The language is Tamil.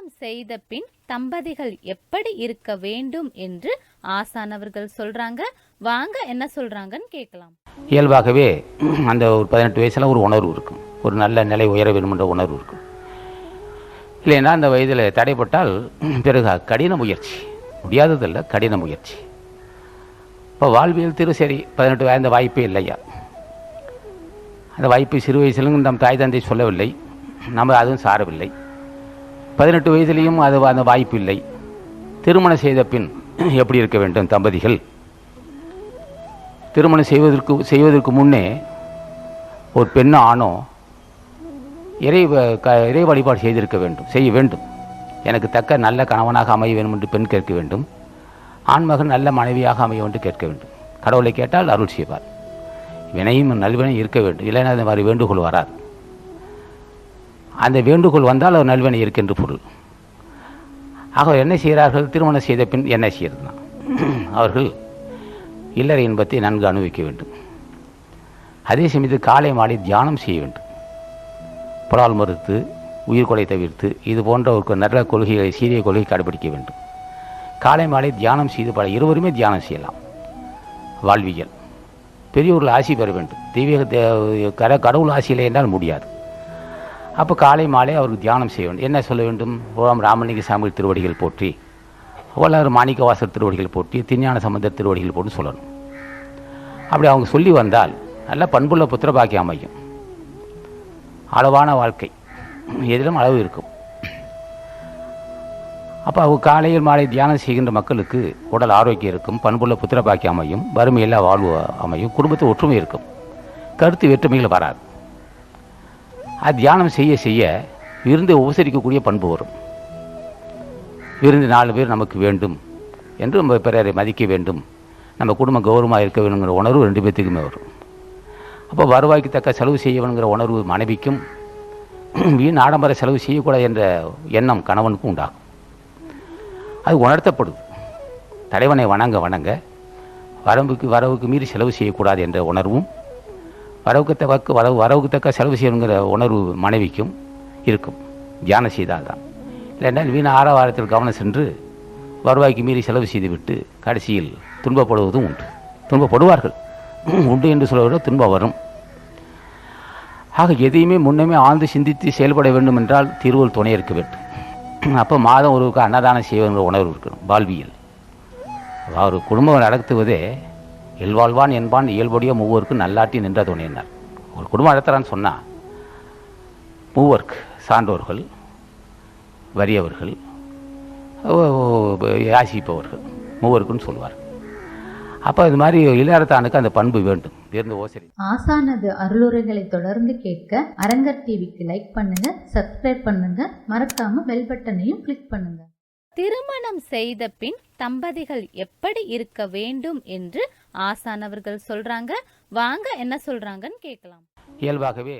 திருமணம் செய்த பின் தம்பதிகள் எப்படி இருக்க வேண்டும் என்று ஆசானவர்கள் சொல்றாங்க. வாங்க என்ன சொல்றாங்கன்னு கேட்கலாம். இயல்பாகவே அந்த ஒரு பதினெட்டு வயசில் ஒரு உணர்வு இருக்கும். ஒரு நல்ல நிலை உயர வேண்டுமென்ற உணர்வு இருக்கும். இல்லைன்னா அந்த வயதில் தடைப்பட்டால் பிறகு கடின முயற்சி. முடியாததில்லை கடின முயற்சி. இப்போ வாழ்வியல் திரு சரி பதினெட்டு வயது வாய்ப்பே இல்லையா? அந்த வாய்ப்பு சிறு வயசிலும் நம் தாய் தந்தை சொல்லவில்லை. நம்ம அதுவும் சாரவில்லை. பதினெட்டு வயதிலையும் அது அந்த வாய்ப்பு இல்லை திருமணம் செய்த பின் எப்படி இருக்க வேண்டும் தம்பதிகள்? திருமணம் செய்வதற்கு செய்வதற்கு முன்னே ஒரு பெண்ணோ ஆணோ இறை வ- க இறை வழிபாடு செய்திருக்க வேண்டும் செய்ய வேண்டும். எனக்கு தக்க நல்ல கணவனாக அமைய வேண்டும் என்று பெண் கேட்க வேண்டும். ஆண்மகன் நல்ல மனைவியாக அமைய வேண்டும் கேட்க வேண்டும். கடவுளை கேட்டால் அருள் செய்வார். வினையும் நல்வினையும் இருக்க வேண்டும். இல்லைன்னா அது மாதிரி வேண்டுகோள் வராது. அந்த வேண்டுகோள் வந்தால் அவர் நல்வினை இருக்கின்ற பொருள். ஆக என்ன செய்கிறார்கள்? திருமணம் செய்த பின் என்ன செய்யறதுனா அவர்கள் இல்லற இன்பத்தை நன்கு அனுபவிக்க வேண்டும். அதே சமயத்தில் காலை மாலை தியானம் செய்ய வேண்டும். புலால் மறுத்து உயிர்கொலை தவிர்த்து இது போன்ற ஒரு நல்ல கொள்கைகளை சீரிய கொள்கை கடைபிடிக்க வேண்டும். காலை மாலை தியானம் செய்து பல இருவருமே தியானம் செய்யலாம். வாழ்வியல். பெரியவர்கள் ஆசி பெற வேண்டும். தெய்வீக கட கடவுள் ஆசி இல்லை என்றால் முடியாது. அப்போ காலை மாலை அவருக்கு தியானம் செய்ய வேண்டும். என்ன சொல்ல வேண்டும்? ஓம் ராமலிங்க சாமி திருவடிகள் போற்றி ஓலாறு மாணிக்கவாசர் திருவடிகள் போற்றி திருஞான சம்பந்தர் திருவடிகள் போட்டு சொல்லணும். அப்படி அவங்க சொல்லி வந்தால் நல்ல பண்புள்ள புத்திரபாக்கியம் அமையும். அளவான வாழ்க்கை எதிலும் அளவு இருக்கும். அப்போ அவங்க காலையில் மாலை தியானம் செய்கின்ற மக்களுக்கு உடல் ஆரோக்கியம் இருக்கும் பண்புள்ள புத்திரபாக்கியம் அமையும் வறுமையில்லா வாழ்வு அமையும் குடும்பத்தில் ஒற்றுமை இருக்கும். கருத்து வேற்றுமைகள் வராது. அது தியானம் செய்ய செய்ய விருந்து உபசரிக்கக்கூடிய பண்பு வரும். விருந்து நாலு பேர் நமக்கு வேண்டும் என்று நம்ம பிறரை மதிக்க வேண்டும். நம்ம குடும்பம் கௌரவமாக இருக்க வேணுங்கிற உணர்வு ரெண்டு பேர்த்துக்குமே வரும். அப்போ வருவாய்க்கு தக்க செலவு செய்ய வேணுங்கிற உணர்வு மனைவிக்கும் வீண் ஆடம்பர செலவு செய்யக்கூடாது என்ற எண்ணம் கணவனுக்கும் உண்டாகும். அது உணர்த்தப்படுது. தலைவனை வணங்க வணங்க வரம்புக்கு வரவுக்கு மீறி செலவு செய்யக்கூடாது என்ற உணர்வும் வரவுக்கு தக்க வரவு வரவுக்கு தக்க செலவு செய்யணுங்கிற உணர்வு மனைவிக்கும் இருக்கும். தியானம் செய்தால்தான். இல்லைன்றால் வீண ஆரவாரத்தில் கவனம் சென்று வருவாய்க்கு மீறி செலவு செய்துவிட்டு கடைசியில் துன்பப்படுவதும் உண்டு. துன்பப்படுவார்கள். உண்டு என்று சொல்வதை துன்பம் வரும். ஆக எதையுமே முன்னமே ஆழ்ந்து சிந்தித்து செயல்பட வேண்டும் என்றால் திருவள் துணை இருக்க வேண்டும். அப்போ மாதம் ஒருவருக்கு அன்னதானம் செய்வங்கிற உணர்வு இருக்கணும் வாழ்வியல். அவர் குடும்பம் நடத்துவதே எல்வாழ்வான் என்பான் இயல்புடைய மூவருக்கும் நல்லாட்டி நின்ற துணையினர் ஒரு குடும்பம் நடத்துகிறான்னு சொன்னால் மூவர்க்கு சான்றோர்கள் வறியவர்கள் யாசிப்பவர்கள் மூவருக்குன்னு சொல்லுவார். அப்போ இது மாதிரி இளையரத்தானுக்கு அந்த பண்பு வேண்டும். இருந்து ஓசரி. ஆசானது அருளுரைகளை தொடர்ந்து கேட்க அரங்கர் டிவிக்கு லைக் பண்ணுங்க சப்ஸ்கிரைப் பண்ணுங்க மறக்காம பெல் பட்டனையும் கிளிக் பண்ணுங்க. திருமணம் செய்த பின் தம்பதிகள் எப்படி இருக்க வேண்டும் என்று ஆசானவர்கள் சொல்றாங்க. வாங்க என்ன சொல்றாங்கன்னு கேட்கலாம். இயல்பாகவே